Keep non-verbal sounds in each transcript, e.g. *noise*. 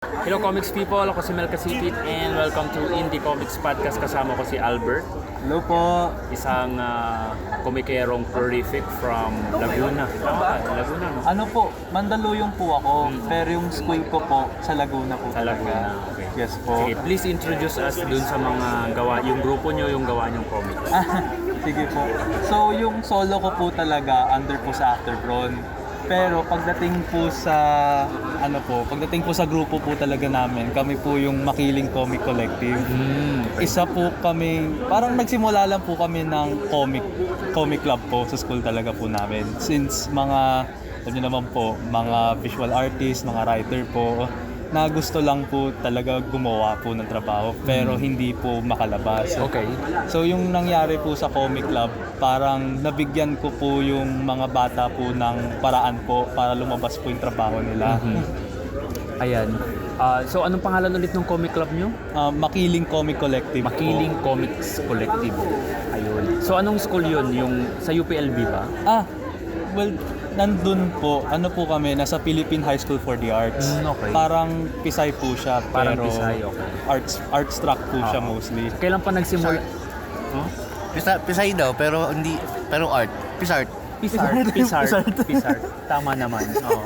Hello Comics people, ako si Mel Kasipit and welcome to Indie Comics Podcast. Kasama ko si Albert, Hello po. isang uh, komikerong prolific from Laguna. Tama ka? Laguna, no? Ano po, Mandaluyong po ako, pero yung school ko po sa Laguna po Sa. Laguna, okay. Yes po. Sige, please introduce us dun sa mga gawa, yung grupo nyo, yung gawa nyong comics. Ah, *laughs* Sige po. So yung solo ko po talaga under po sa Afterbron. Pero pagdating po sa ano po, pagdating po sa grupo po talaga namin, kami po yung Makiling Comic Collective. Hmm, Isa po kami, parang nagsimula lang po kami ng comic comic club po sa school talaga po namin. Since mga, alam niyo naman po, mga visual artist, mga writer po, na gusto lang po talaga gumawa po ng trabaho pero hindi po makalabas. Okay. So yung nangyari po sa comic club, parang nabigyan ko po yung mga bata po ng paraan po para lumabas po yung trabaho nila. Mhm. Ayan. Ah, so anong pangalan ulit ng comic club nyo? Ah, Makiling Comic Collective po. Makiling Comics Collective. Ayun. So anong school yun? Yung sa UPLB ba? Ah, well, nandun po, ano po kami, nasa Philippine High School for the Arts. Mm, okay. Parang Pisay po siya, Parang pero Pisay, okay. arts, arts track po siya mostly. Kailan pa nagsimula? Huh? Pisa, Pisay daw, pero hindi, pero art. Pisart. Pisart. Pisart. Pisart. Tama naman. Oo.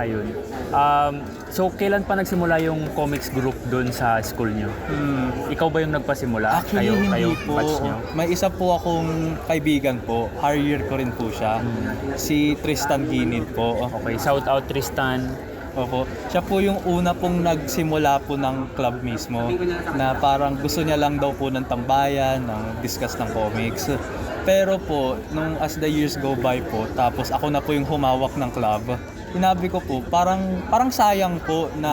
Ayun. Um, so, kailan pa nagsimula yung comics group doon sa school nyo? Hmm. Ikaw ba yung nagpasimula? Actually, kayo, hindi kayo, po. batch nyo? May isa po akong kaibigan po, higher ko rin po siya. Hmm. Si Tristan Ginid po. Okay, shout out Tristan. Opo. Siya po yung una pong nagsimula po ng club mismo na parang gusto niya lang daw po ng tambayan, ng discuss ng comics. Pero po, nung as the years go by po, tapos ako na po yung humawak ng club, sinabi ko po, parang, parang sayang po na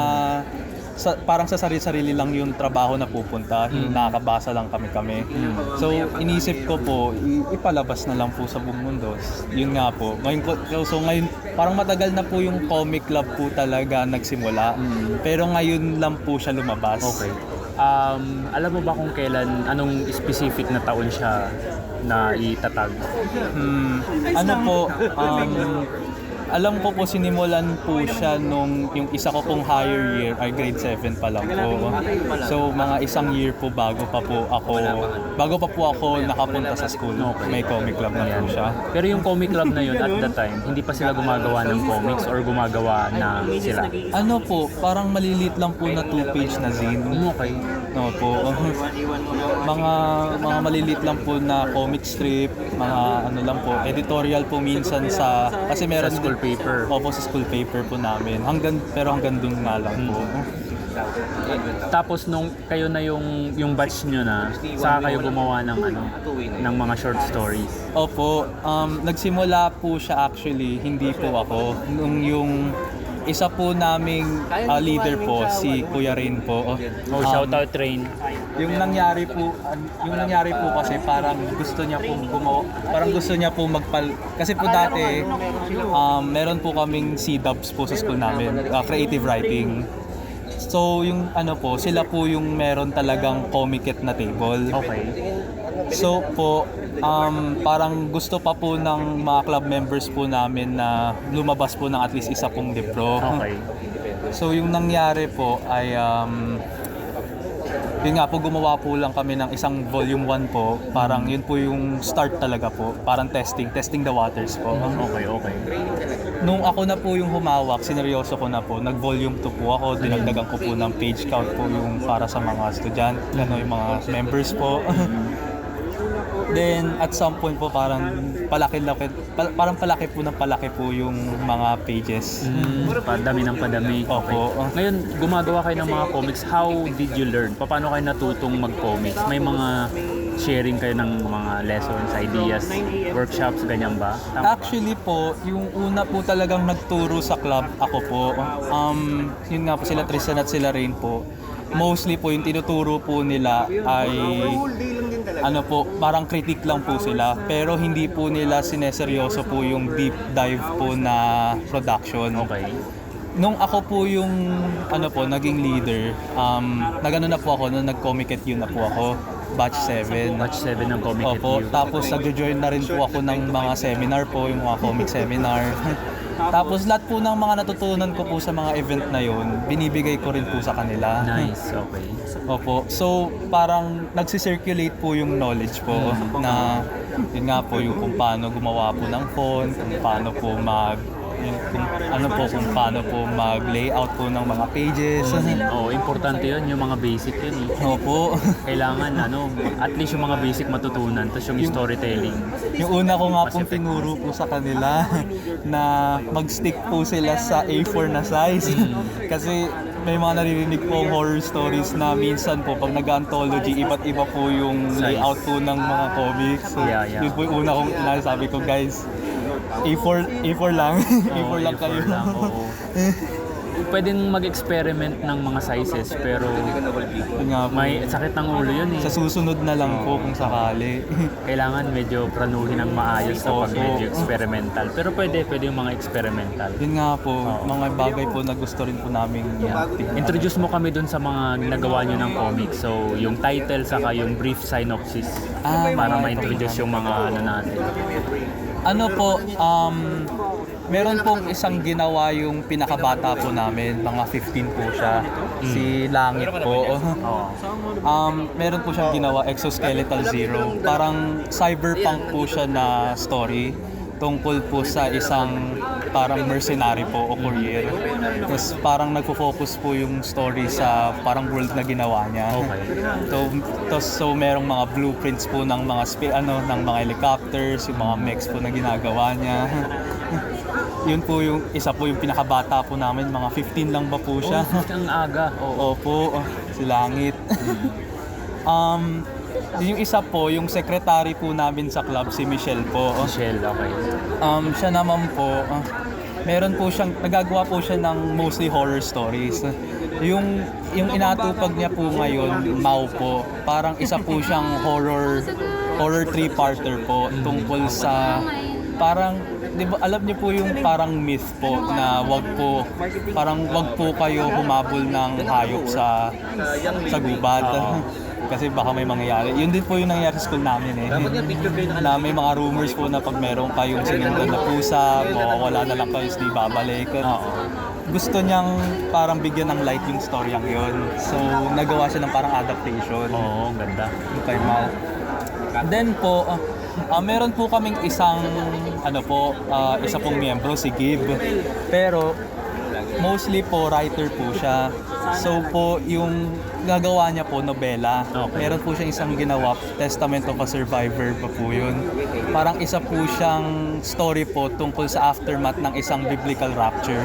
sa, parang sa sarili-sarili lang yung trabaho na pupunta, Mm. nakakabasa lang kami-kami. So, inisip ko po, ipalabas na lang po sa buong mundo. Yun nga po. Ngayon, ko- so ngayon, parang matagal na po yung comic club po talaga nagsimula. Mm. Pero ngayon lang po siya lumabas. Okay. Um, alam mo ba kung kailan, anong specific na taon siya na itatag? Hmm, ano po, um, alam ko po sinimulan po siya nung yung isa ko pong higher year ay grade 7 pa lang po. So mga isang year po bago pa po ako bago pa po ako nakapunta sa school. May comic club na po siya. Pero yung comic club na yun at that time, hindi pa sila gumagawa ng comics or gumagawa na sila. Ano po, parang malilit lang po na two-page na zine. Okay. No po. *laughs* mga mga malilit lang po na comic strip, mga ano lang po, editorial po minsan sa kasi meron Sa school paper. Opo, sa school paper po namin. Hanggang pero hanggang doon nga lang po. Tapos nung kayo na yung yung batch nyo na, saka kayo gumawa ng ano, ng mga short stories. Opo, um, nagsimula po siya actually, hindi po ako. Nung yung isa po naming uh, leader po, si Kuya Rin po. Oh, Um, shout out Train. Yung nangyari po, yung nangyari po kasi parang gusto niya po gumawa, parang gusto niya po magpal, kasi po dati, um, meron po kaming C-dubs po sa school namin, uh, creative writing. So yung ano po, sila po yung meron talagang comicet na table. Okay. So po, um, parang gusto pa po ng mga club members po namin na lumabas po ng at least isa pong libro. Okay. So yung nangyari po ay um, yun nga po gumawa po lang kami ng isang volume 1 po. Parang yun po yung start talaga po. Parang testing, testing the waters po. Okay, okay. Nung ako na po yung humawak, sineryoso ko na po. Nag volume 2 po ako, dinagdagan ko po ng page count po yung para sa mga estudyante, ano yung mga members po. Then at some point po parang palaki-laki, pal- parang palaki po ng palaki po yung mga pages. Mm, padami ng padami. Opo. Ngayon, gumagawa kayo ng mga comics. How did you learn? Paano kayo natutong mag-comics? May mga sharing kayo ng mga lessons, ideas, workshops, ganyan ba? Tama ba? Actually po, yung una po talagang nagturo sa club, ako po. Um, yun nga po, sila Tristan at sila Rain po. Mostly po, yung tinuturo po nila ay ano po, parang critic lang po sila. Pero hindi po nila sineseryoso po yung deep dive po na production. Okay. Nung ako po yung ano po, naging leader, um, nagano na po ako, nung nag-comic yun na po ako, batch 7. Batch 7 ng Comic Opo, You. tapos nag-join na rin po ako ng mga seminar po, yung mga comic *laughs* seminar. Tapos lahat po ng mga natutunan ko po sa mga event na yon, binibigay ko rin po sa kanila. Nice, okay. Opo. So, parang nagsisirculate po yung knowledge po na yun nga po yung kung paano gumawa po ng phone, kung paano po mag yung, kung ano po kung paano po mag-layout po ng mga pages. Oo, importante yun, yung mga basic yun eh. Opo. *laughs* Kailangan ano, at least yung mga basic matutunan, tapos yung storytelling. Yung una ko nga pong tinuro po sa kanila *laughs* na mag-stick po sila sa A4 na size. *laughs* Kasi may mga naririnig po horror stories na minsan po pag nag-anthology, iba't iba po yung layout po ng mga comics. So, Yeah, yeah. yun po yung una kong sinasabi ko, guys, A4, A4 lang. *laughs* Oo, A4 lang A4 kayo. lang, oo. *laughs* Pwedeng mag-experiment ng mga sizes, pero nga may sakit ng ulo yun eh. Sa susunod na lang po kung sakali. *laughs* Kailangan medyo pranuhin ng maayos sa pag Oo. medyo experimental. Pero pwede, pwede yung mga experimental. Yun nga po, mga bagay po na gusto rin po namin Yeah. Introduce mo kami dun sa mga nagawa nyo ng comic. So, yung title saka yung brief synopsis Ah, para mga ma-introduce yung mga ano natin. Ano po, um, meron pong isang ginawa yung pinakabata po namin, mga 15 po siya. Si Langit po. *laughs* Um, meron po siyang ginawa, Exoskeletal Zero. Parang cyberpunk po siya na story tungkol po sa isang parang mercenary po o courier. Tapos parang nagfo-focus po yung story sa parang world na ginawa niya. Okay. So, tos, so merong mga blueprints po ng mga spi- ano ng mga helicopters, yung mga mechs po na ginagawa niya. Yun po yung isa po yung pinakabata po namin, mga 15 lang ba po siya. Oh, ang aga. *laughs* Oo. Opo, si Langit. um, yung isa po, yung secretary po namin sa club, si Michelle po. Michelle, okay. Um, siya naman po, ah, meron po siyang, nagagawa po siya ng mostly horror stories. Yung, yung inatupag niya po ngayon, Mau po, parang isa po siyang horror, horror three-parter po tungkol sa, parang, di ba, alam niyo po yung parang myth po na wag po, parang wag po kayo humabol ng hayop sa, sa gubad. *laughs* Kasi baka may mangyayari. Yun din po yung nangyari sa school namin eh. na may mga rumors po na pag meron kayong sinundan na pusa, mawawala na lang kayo, hindi babalik. Oo. Gusto niyang parang bigyan ng light yung story ang yun. So, nagawa siya ng parang adaptation Oo, ganda. kay Mau. Then po, ah, ah, meron po kaming isang, ano po, ah, isa pong miyembro, si Gib. Pero, mostly po, writer po siya. So po, yung gagawa niya po, nobela. Okay. Meron po siyang isang ginawa, Testament of a Survivor pa po yun. Parang isa po siyang story po tungkol sa aftermath ng isang biblical rapture.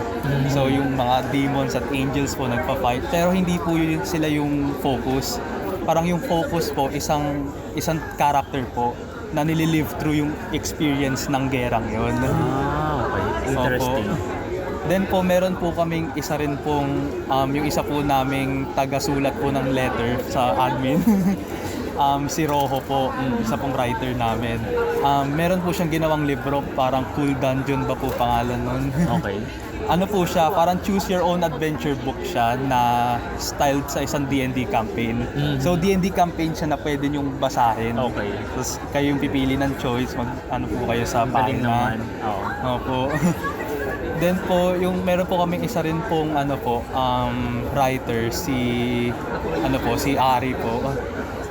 So yung mga demons at angels po nagpa-fight. Pero hindi po yun sila yung focus. Parang yung focus po, isang isang character po na nililive through yung experience ng gerang yun. Ah, okay. Interesting. Opo. Then po, meron po kaming isa rin pong, um, yung isa po naming taga-sulat po ng letter sa admin. *laughs* um, si Rojo po, isa pong writer namin. Um, meron po siyang ginawang libro, parang Cool Dungeon ba po pangalan nun? Okay. *laughs* ano po siya, parang choose your own adventure book siya na styled sa isang D&D campaign. Mhm. So D&D campaign siya na pwede niyong basahin. Okay. Tapos kayo yung pipili ng choice, mag ano po kayo sa Galing pagina. naman. Oo. Opo. *laughs* Then po, yung meron po kaming isa rin pong ano po, um, writer si ano po, si Ari po.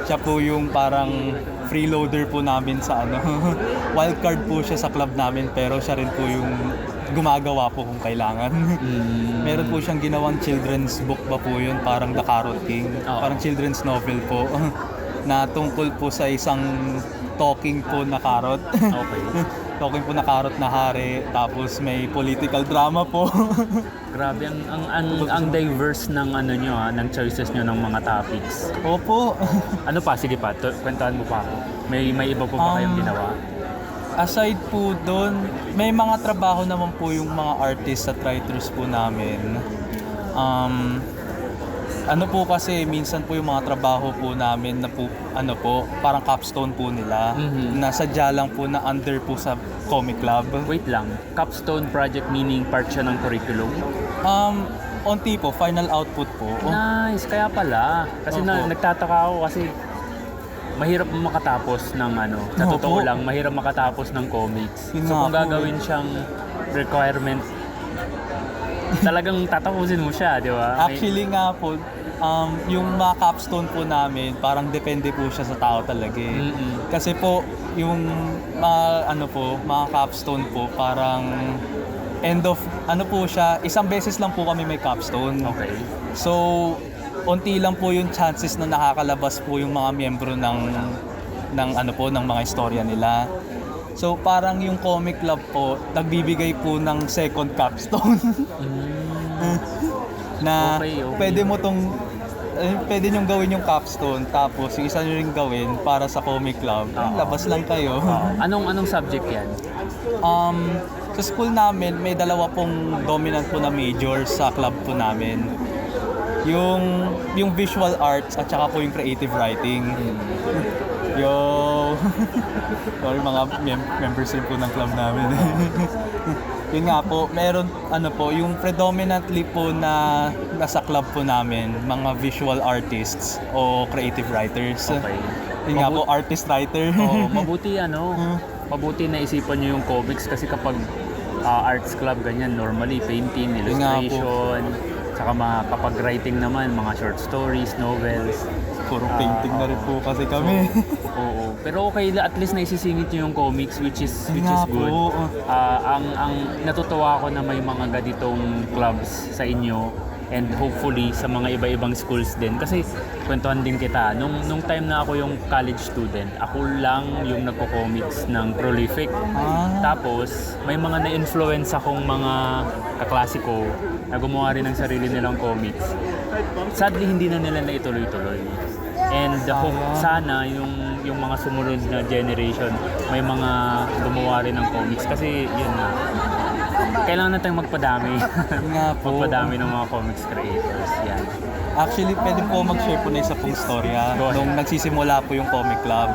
Siya po yung parang freeloader po namin sa ano. *laughs* Wildcard po siya sa club namin pero siya rin po yung gumagawa po kung kailangan. Mm. Meron po siyang ginawang children's book ba po yun, parang The Carrot King. Oo. Parang children's novel po *laughs* na tungkol po sa isang talking po na carrot. Okay. *laughs* talking po na carrot na hari, tapos may political drama po. *laughs* Grabe, ang, ang, ang, ang diverse ng ano nyo ha, ng choices nyo ng mga topics. Opo. Ano pa? Sige pa, tu- kwentuhan mo pa. May, may iba po ba kayong Um, ginawa? Aside po doon, may mga trabaho naman po yung mga artists at writers po namin. Um, ano po kasi minsan po yung mga trabaho po namin na po ano po parang capstone po nila Mhm. na sadya lang po na under po sa comic club. Wait lang, capstone project meaning part siya ng curriculum? Um onti po final output po. Nice, kaya pala. Kasi na, Opo. nagtataka ako kasi mahirap makatapos ng ano, sa Opo. totoo lang, mahirap makatapos ng comics. Yun so kung po gagawin siyang requirement, talagang *laughs* tatapusin mo siya, di ba? May- Actually nga po, um, yung mga capstone po namin, parang depende po siya sa tao talaga eh. Mm-mm. Kasi po, yung mga, ano po, mga capstone po, parang end of, ano po siya, isang beses lang po kami may capstone. Okay. So, unti lang po yung chances na nakakalabas po yung mga miyembro ng ng ano po ng mga istorya nila. So, parang yung comic club po nagbibigay po ng second capstone *laughs* na Okay, okay. pwede mo tong eh, pwede niyong gawin yung capstone tapos yung isa niyo rin gawin para sa comic club. Oo. Labas lang kayo. Oo. *laughs* Anong anong subject yan? Um, sa school namin, may dalawa pong dominant po na major sa club po namin. Yung yung visual arts at saka po yung creative writing. Yo. *laughs* Sorry mga mem- members rin po ng club namin. *laughs* Yun nga po, meron ano po, yung predominantly po na nasa club po namin, mga visual artists o creative writers. Okay. Yun nga po, artist writer. Oo, *laughs* mabuti ano, mabuti na isipan nyo yung comics kasi kapag ah, arts club ganyan, normally painting, Yun nga po. illustration, saka mga kapag writing naman, mga short stories, novels. Puro Ah, painting na rin po kasi kami. *laughs* Oo. Pero okay, at least naisisingit nyo yung comics which is which Nga is good. po. Ah, ang ang natutuwa ako na may mga ganitong clubs sa inyo and hopefully sa mga iba-ibang schools din. Kasi kwentuhan din kita nung nung time na ako yung college student ako lang yung nagko-comics ng prolific. Ah. tapos may mga na-influence akong mga kaklase ko na gumawa rin ng sarili nilang comics sadly hindi na nila naituloy-tuloy. And the hope sana yung yung mga sumunod na generation may mga gumawa rin ng comics kasi yun na kailangan natin magpadami Yun nga po. *laughs* magpadami ng mga comics creators yan Actually, pwede po mag-share po na isa pong storya. Go ahead. Nung nagsisimula po yung comic club.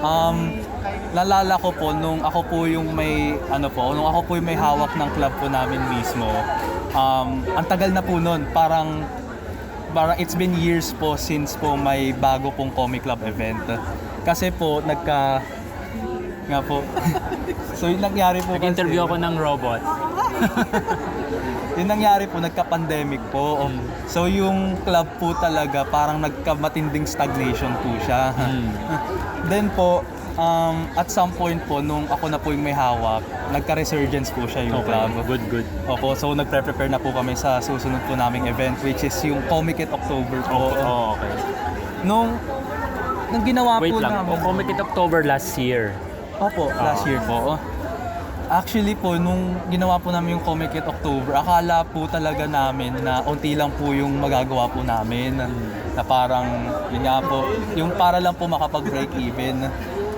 Um, nalala ko po nung ako po yung may ano po, nung ako po yung may hawak ng club po namin mismo. Um, ang tagal na po nun, parang parang it's been years po since po may bago pong comic club event. Kasi po nagka nga po. *laughs* so yung nangyari po nag-interview kasi- ako ng robot *laughs* yung nangyari po, nagka-pandemic po. Mm. So yung club po talaga, parang nagka-matinding stagnation po siya. Mm. *laughs* Then po, um, at some point po, nung ako na po yung may hawak, nagka-resurgence po siya yung okay club. good good Opo, so nagpre-prepare na po kami sa susunod po naming event, which is yung Comic It October po. oh, okay Nung, nung ginawa wait po lang namin. oh, Comic It October last year Opo, last Ah. year po. Actually po, nung ginawa po namin yung Comic It October, akala po talaga namin na unti lang po yung magagawa po namin. Na parang, yun nga po, yung para lang po makapag-break even.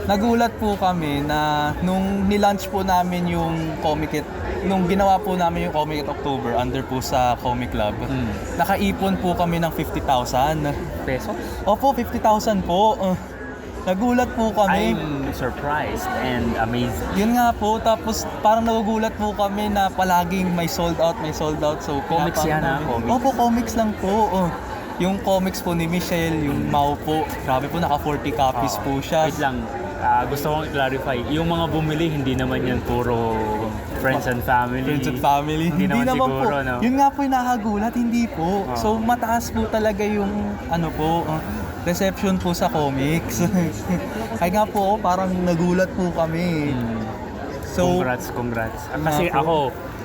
Nagulat po kami na nung nilaunch po namin yung Comic It, nung ginawa po namin yung Comic It October under po sa Comic Club, Mm. nakaipon po kami ng 50,000. pesos Opo, 50,000 po. Uh, nagulat po kami. I'm surprised and amazed Yun nga po, tapos parang nagugulat po kami na palaging may sold out, may sold out. So, Comics yan, ha? namin. Comics? Opo, comics lang po. Oh. Yung comics po ni Michelle, yung Mau po, grabe po, naka 40 copies Oo. po siya. Wait lang, ah, gusto kong i-clarify. Yung mga bumili, hindi naman yan puro friends and family. Friends and family. Hindi, naman, siguro, po. no? Yun nga po yung nakagulat, hindi po. So, mataas po talaga yung, ano po, uh, reception po sa comics. *laughs* Kaya nga po, parang nagulat po kami. Hmm. So, congrats, congrats. Ah, Kasi Nga po. ako,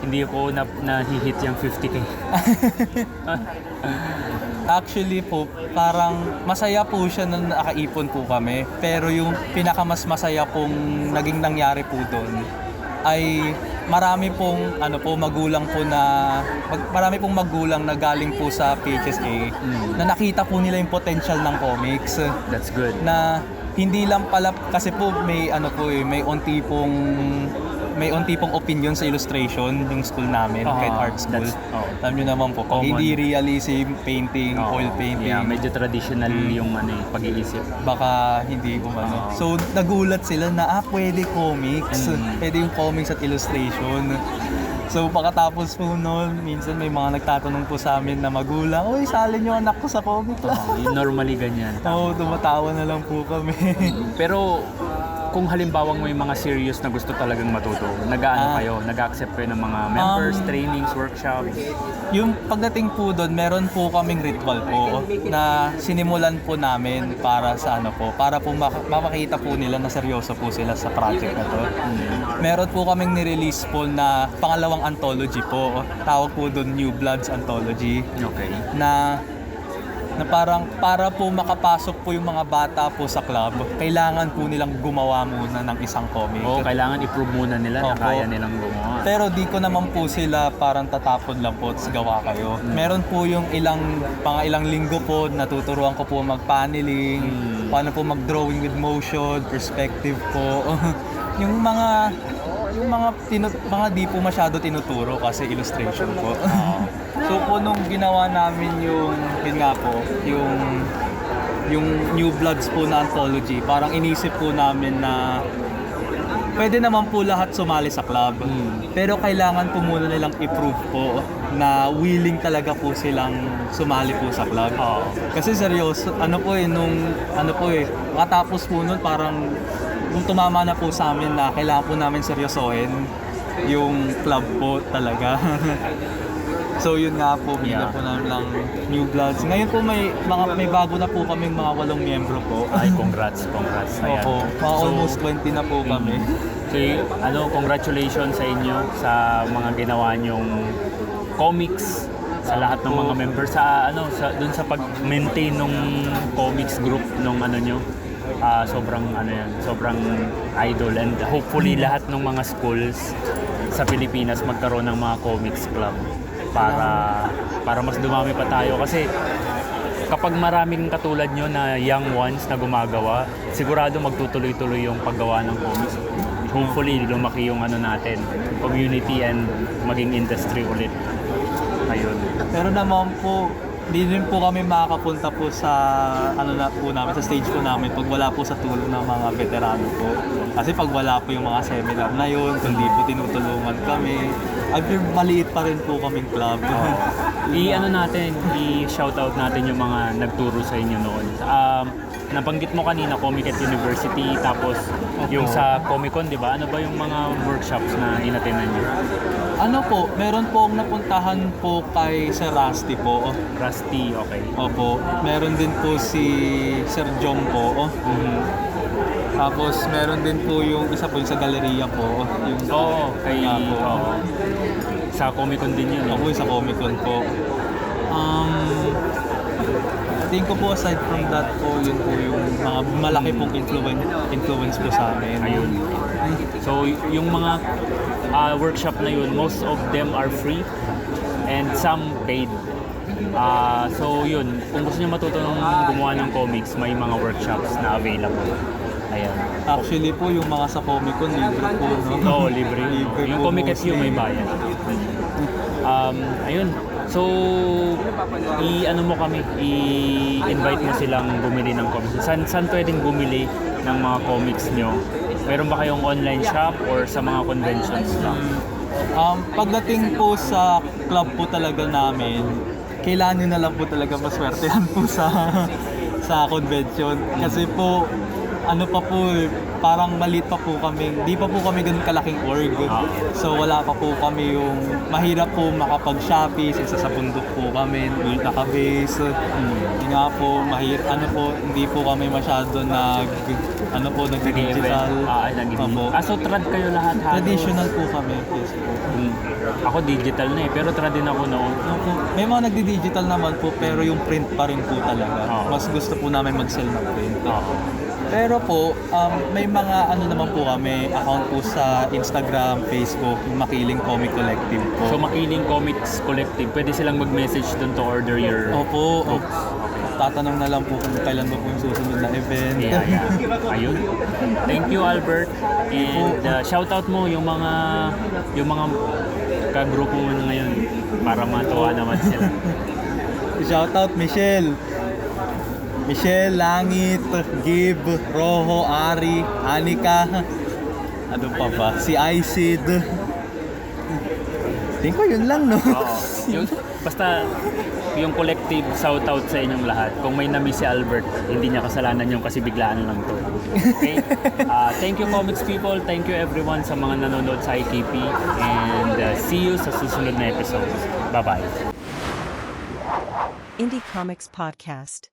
hindi ko na, na-hit yung 50k. *laughs* Actually po, parang masaya po siya na nakaipon po kami. Pero yung pinakamas masaya pong naging nangyari po doon ay marami pong ano po magulang po na mag- marami pong magulang na galing po sa PHSA Mm. na nakita po nila yung potential ng comics That's good. na hindi lang pala kasi po may ano po eh, may onti pong may onti pong opinion sa illustration yung school namin, Ah, kahit art school. oh. Alam nyo naman po, Common. hindi realism, painting, Oo. oil painting, Yeah, medyo traditional yung ano, eh, pag-iisip. baka hindi umano. Oo. So, nagulat sila na, ah, pwede comics. Mm. Pwede yung comics at illustration. So, pagkatapos po noon, minsan may mga nagtatanong po sa amin na magulang, Uy, salin yung anak ko sa comic. Oh, normally ganyan. *laughs* Oo, tumatawa na lang po kami. Pero kung halimbawang may mga serious na gusto talagang matuto, nag-aano Ah. kayo, nag-accept kayo ng mga members, Um, trainings, workshops. Yung pagdating po doon, meron po kaming ritual po na sinimulan po namin para sa ano po, para po mak- mapakita po nila na seryoso po sila sa project na to. Meron po kaming nirelease po na pangalawang anthology po. Tawag po doon New Bloods Anthology Okay. na na parang para po makapasok po yung mga bata po sa club, kailangan po nilang gumawa muna ng isang comic. Oo, kailangan i-prove muna nila na Opo. kaya nilang gumawa. Pero di ko naman po sila parang tatapon lang po at gawa kayo. Meron po yung ilang, pang ilang linggo po, natuturuan ko po mag-paneling, Hmm. paano po mag-drawing with motion, perspective po. *laughs* yung mga yung mga tinu- mga di po masyado tinuturo kasi illustration po. So po nung ginawa namin yung yun nga po, yung yung New Bloods po na anthology, parang inisip po namin na pwede naman po lahat sumali sa club. Pero kailangan po muna nilang i-prove po na willing talaga po silang sumali po sa club. Oo. Kasi seryoso, ano po eh, nung, ano po eh, makatapos po nun parang, kung tumama na po sa amin na kailangan po namin seryosohin yung club po talaga. *laughs* so yun nga po, Yeah. binigyan po namin lang New Bloods. Ngayon po may mga may bago na po kaming mga walong miyembro po. Ay, congrats, congrats. Ayan. Opo, mga So, almost 20 na po kami. So, y- ano, congratulations sa inyo sa mga ginawa nyong comics sa lahat ng mga members sa ano sa doon sa pag-maintain nung comics group nung ano nyo ah, sobrang ano yan sobrang idol and hopefully lahat ng mga schools sa Pilipinas magkaroon ng mga comics club para para mas dumami pa tayo kasi kapag maraming katulad nyo na young ones na gumagawa, sigurado magtutuloy-tuloy yung paggawa ng comics. Hopefully, lumaki yung ano natin, community and maging industry ulit. Ayun. Pero naman po, di rin po kami makakapunta po sa ano na po namin, sa stage po namin pag wala po sa tulong ng mga veterano po. Kasi pag wala po yung mga seminar na yun, kung di po tinutulungan kami, ay maliit pa rin po kaming club. I-ano natin, i-shoutout natin yung mga nagturo sa inyo noon. Um, nabanggit mo kanina, Comic at University, tapos yung sa Comic Con, di ba? Ano ba yung mga workshops na inatinan nyo? ano po, meron po akong napuntahan po kay Sir Rusty po. Rusty, okay. Opo, meron din po si Sir Jong po. Mhm. Tapos meron din po yung isa po yung sa galeria po. Yung Oo, kay... Po. oo. Sa Comic Con din yun. eh. Ako yung sa Comic Con po. Um, tingin ko po aside from that po, yun po yung mga malaki pong influence, influence po sa amin. Ayun. So, yung mga ah, workshop na yun, most of them are free and some paid. Ah, so, yun. Kung gusto niyo matutong gumawa ng comics, may mga workshops na available. Ayan. Actually po, yung mga sa Comic Con, libre po, no? Oo, libre. no? *laughs* Libre Yung po Comic at You may bayad. Um, ayun. So, i-ano mo kami, i-invite mo silang bumili ng comics. San, saan pwedeng bumili ng mga comics nyo? Meron ba kayong online shop or sa mga conventions lang? Um, pagdating po sa club po talaga namin, kailangan nyo na lang po talaga maswertehan po sa sa convention. Kasi po, ano pa po, parang maliit pa po kami, di pa po kami ganun kalaking org. So wala pa po kami yung, mahirap po makapag-shopee, isa sa bundok po kami, naka-base. Hindi nga po, mahir, ano po, hindi po kami masyado nag, ano po, nag-digital. Ah, ay, nag Opo. Ah, so trad kayo lahat halos? Traditional po kami, yes po. Hmm. Ako digital na eh, pero trad din ako noon. Opo. May mga nagdi-digital naman po pero yung print pa rin po talaga. Oo. Mas gusto po namin mag-sell ng print. Oo. Pero po, um, may mga ano naman po kami, account po sa Instagram, Facebook, yung Makiling Comic Collective po. So Makiling Comics Collective, pwede silang mag-message doon to order your Opo, op- books. Tatanong na lang po kung kailan ba po yung susunod na event. Yeah, yeah. Ayun. Thank you Albert. And uh, shout out mo yung mga yung mga kagrupo mo na ngayon para matuwa naman sila. *laughs* Shoutout Michelle. Michelle, Langit, Gib, Rojo, Ari, Anika. Ano pa ba? Si Isid. Tingin ko yun lang, no? Oo. Yung, Basta yung collective shout-out sa inyong lahat. Kung may na-miss si Albert, hindi niya kasalanan yung kasi biglaan lang to. Okay? Uh, *laughs* thank you comics people. Thank you everyone sa mga nanonood sa IKP. And uh, see you sa susunod na episodes. Bye-bye. Indie Comics Podcast.